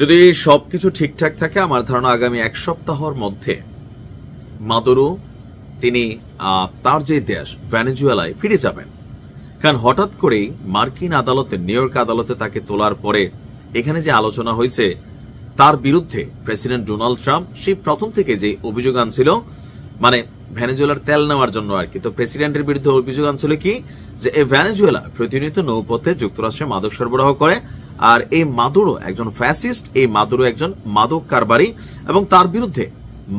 যদি সবকিছু ঠিকঠাক থাকে, আমার ধারণা আগামী এক সপ্তাহর মধ্যে মাদুরো, তিনি তার যে দেশ, ভেনেজুয়েলায় ফিরে যাবেন। কারণ হঠাৎ করেই মার্কিন আদালতে, নিউ ইয়র্ক আদালতে তাকে তোলার পরে এখানে যে আলোচনা হয়েছে, তার বিরুদ্ধে প্রেসিডেন্ট ডোনাল্ড ট্রাম্প সেই প্রথম থেকে যে অভিযোগ আনছিল মানে ভেনেজুয়েলার তেল নেওয়ার জন্য আর কি। তো প্রেসিডেন্টের বিরুদ্ধে অভিযোগ আনছিল কি? যে এই ভেনেজুয়েলা প্রতিনিয়ত নৌপথে যুক্তরাষ্ট্রে মাদক সরবরাহ করে আর এই মাদুরো একজন ফ্যাসিস্ট এই মাদুরো একজন মাদক কারবারি এবং তার বিরুদ্ধে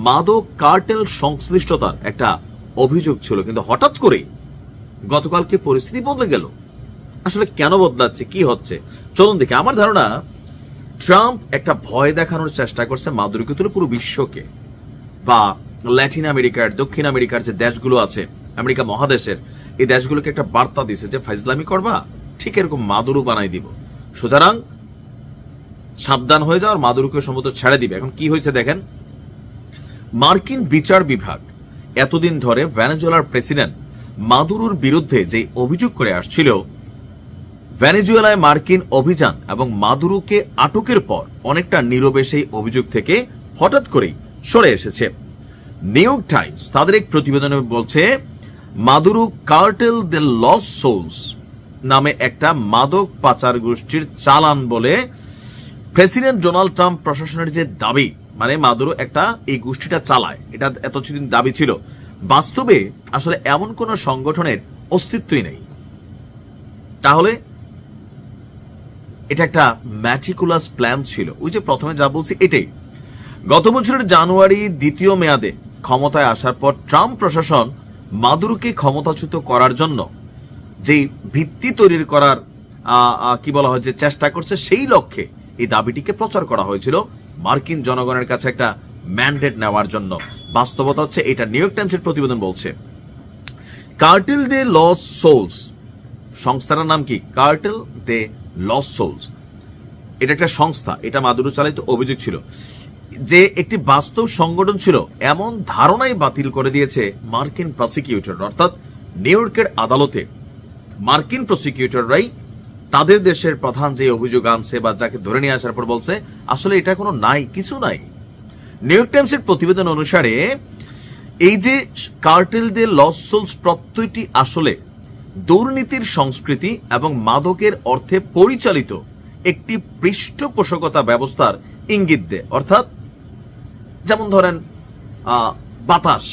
মাদক কার্টেল সংশ্লিষ্টতার একটা অভিযোগ ছিল। কিন্তু হঠাৎ করেই গতকালকে পরিস্থিতি বদলে গেল। আসলে কেন বদলাচ্ছে, কি হচ্ছে? চলুন দেখি। আমার ধারণা, ট্রাম্প একটা ভয় দেখানোর চেষ্টা করছে মাদুরিকে তুলে পুরো বিশ্বকে। বা ল্যাটিন আমেরিকার, দক্ষিণ আমেরিকার যে দেশগুলো আছে, আমেরিকা মহাদেশের, এই দেশগুলোকে একটা বার্তা দিছে যে, ফাইজলামি করবা, ঠিক এরকম মাদুরু বানাই দিব। সুতরাং সাবধান হয়ে যাওয়ার মাদুরুকে সম্ভবত ছেড়ে দিবে। এখন কি হয়েছে দেখেন? মার্কিন বিচার বিভাগ এতদিন ধরে ভেনেজুয়েলার প্রেসিডেন্ট মাদুরুর বিরুদ্ধে যে অভিযোগ করে আসছিল, ভেনেজুয়েলায় মার্কিন অভিযান এবং মাদুরুকে আটকের পর অনেকটা নীরবে সেই অভিযোগ থেকে হঠাৎ করেই সরে এসেছে। নিউ টাইমস তাদের এক প্রতিবেদনে বলছে, Maduro Cartel de los Soles নামে একটা মাদক পাচার গোষ্ঠীর চালান বলে প্রেসিডেন্ট ডোনাল্ড ট্রাম্প প্রশাসনের যে দাবি মানে মাদুরো একটা এই গোষ্ঠীটা চালায়, এটা এতদিন দাবি ছিল। বাস্তবে আসলে এমন কোন সংগঠনের অস্তিত্বই নেই। তাহলে এটা একটা ম্যাটিকুলাস প্ল্যান ছিল। ওই যে প্রথমে যা বলছি এটাই। গত বছরের জানুয়ারি দ্বিতীয় মেয়াদে ক্ষমতায় আসার পর ট্রাম্প প্রশাসন মাদুরোকে ক্ষমতাচ্যুত করার জন্য যে ভিত্তি তৈরি করার কি বলা হয়, যে চেষ্টা করছে, সেই লক্ষ্যে এই দাবিটিকে প্রচার করা হয়েছিল। মার্কিন জনগণের কাছে একটা ম্যান্ডেট নেওয়ার জন্য। বাস্তবতা হচ্ছে, এটা নিউ ইয়র্ক টাইমসের প্রতিবেদন বলছে। কার্টেল দে লস সোলস, সংস্থাটার নাম কি? Cartel de los Soles. এটা একটা সংস্থা, এটা মাদুরু চালিত অভিযোগ ছিল। যে একটি বাস্তব সংগঠন ছিল, এমন ধারণাই বাতিল করে দিয়েছে মার্কিন প্রসিকিউটর, অর্থাৎ নিউ ইয়র্কের আদালতে। মার্কিন প্রসিকিউটররাই তাদের দেশের প্রধান যে অভিযোগ আনছে বা যাকে ধরে নিয়ে আসার পর বলছে, আসলে এটা কোনো নাই, কিছু নাই। নিউ ইয়র্ক টাইমসের প্রতিবেদন অনুসারে এই যে কার্টেল দে লসোলস প্রত্যয়টি আসলে দুর্নীতির সংস্কৃতি এবং মাদকের অর্থে পরিচালিত একটি পৃষ্ঠপোষকতা ব্যবস্থার ইঙ্গিত দেয়। অর্থাৎ যেমন ধরেন বাতাস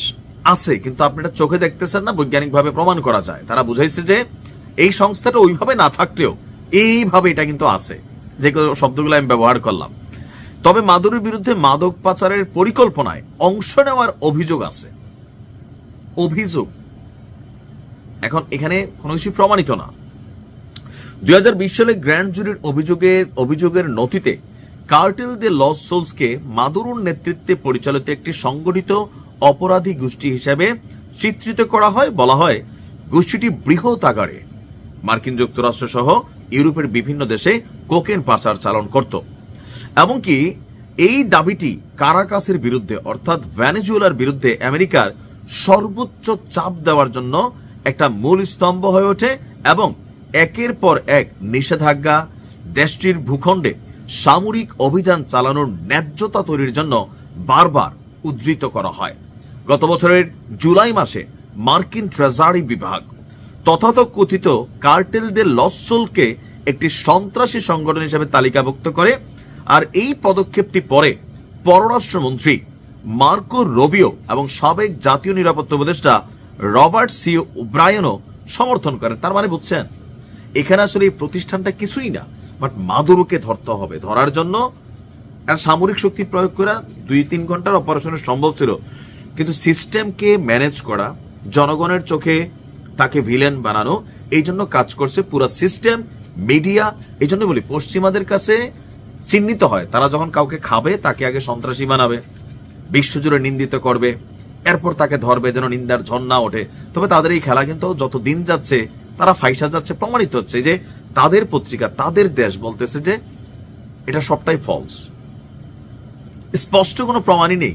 আছে, কিন্তু আপনি এটা চোখে দেখতেছেন না, বৈজ্ঞানিকভাবে প্রমাণ করা যায়। তারা বুঝাইছে যে এই সংস্থাটা ওইভাবে না থাকলেও এইভাবে এটা কিন্তু আছে। যে শব্দগুলো আমি ব্যবহার করলাম। তবে মাদুরের বিরুদ্ধে মাদক পাচারের পরিকল্পনায় অংশ নেওয়ার অভিযোগ আছে। অভিযোগ। এখন এখানে কোনো কিছু প্রমাণিত না। দুই হাজার বিশ সালে গ্র্যান্ড জুরির অভিযোগের অভিযোগের নথিতে কার্টেল দে লস সোলসকে মাদুরুর নেতৃত্বে পরিচালিত একটি সংগঠিত অপরাধী গোষ্ঠী হিসেবে চিত্রিত করা হয়, বলা হয় গোষ্ঠীটি বৃহৎ আকারে। মার্কিন যুক্তরাষ্ট্র সহ ইউরোপের বিভিন্ন দেশে কোকেন পাচার চালন করত। এমনকি এই দাবিটি কারাকাসের বিরুদ্ধে, অর্থাৎ ভ্যানেজুয়েলার বিরুদ্ধে আমেরিকার সর্বোচ্চ চাপ দেওয়ার জন্য একটা মূল স্তম্ভ হয়ে ওঠে এবং একের পর এক নিষেধাজ্ঞা, দেশটির ভূখণ্ডে সামরিক অভিযান চালানোর ন্যায্যতা তৈরির জন্য বারবার উদ্ধৃত করা হয়। গত বছরের জুলাই মাসে মার্কিন ট্রেজারি বিভাগ তথাতকথিত কার্টেলদের লসলকে একটি সন্ত্রাসী সংগঠন হিসেবে তালিকাভুক্ত করে, আর এই পদক্ষেপটি পরে পররাষ্ট্রমন্ত্রী মার্কো রবিও এবং সাবেক জাতীয় নিরাপত্তা উপদেষ্টা রবার্ট সি. ওব্রায়নও সমর্থন করেন। তার মানে বুঝছেন, এখানে আসলে এই প্রতিষ্ঠানটা কিছুই না, বাট মাদুরুকে ধরতে হবে। ধরার জন্য আর সামরিক শক্তি প্রয়োগ করা দুই তিন ঘণ্টার অপারেশনের সম্ভব ছিল। কিন্তু সিস্টেমকে ম্যানেজ করা জনগণের চোখে তাকে ভিলেন বানানো, এই জন্য কাজ করছে পুরো সিস্টেম, মিডিয়া, এই জন্য বলি পশ্চিমাদের কাছে চিহ্নিত হয়। তারা যখন কাউকে খাবে, তাকে আগে সন্ত্রাসী বানাবে, বিশ্বজুড়ে নিন্দিত করবে, এরপর তাকে ধরবে যেন নিন্দার ঝর্ণা ওঠে। তবে তাদের এই খেলা কিন্তু যত দিন যাচ্ছে, তারা ফাইসা যাচ্ছে, প্রমাণিত হচ্ছে যে তাদের পত্রিকা, তাদের দেশ বলতেছে যে এটা সবটাই ফলস স্পষ্ট কোনো প্রমাণই নেই।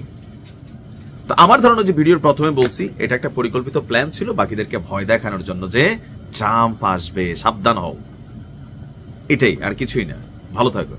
তো আমার ধারণা যে ভিডিওর প্রথমে বলছি, এটা একটা পরিকল্পিত প্ল্যান ছিল, বাকিদেরকে ভয় দেখানোর জন্য যে ট্রাম্প আসবে, সাবধান হও। এটাই, আর কিছুই না। ভালো থাকো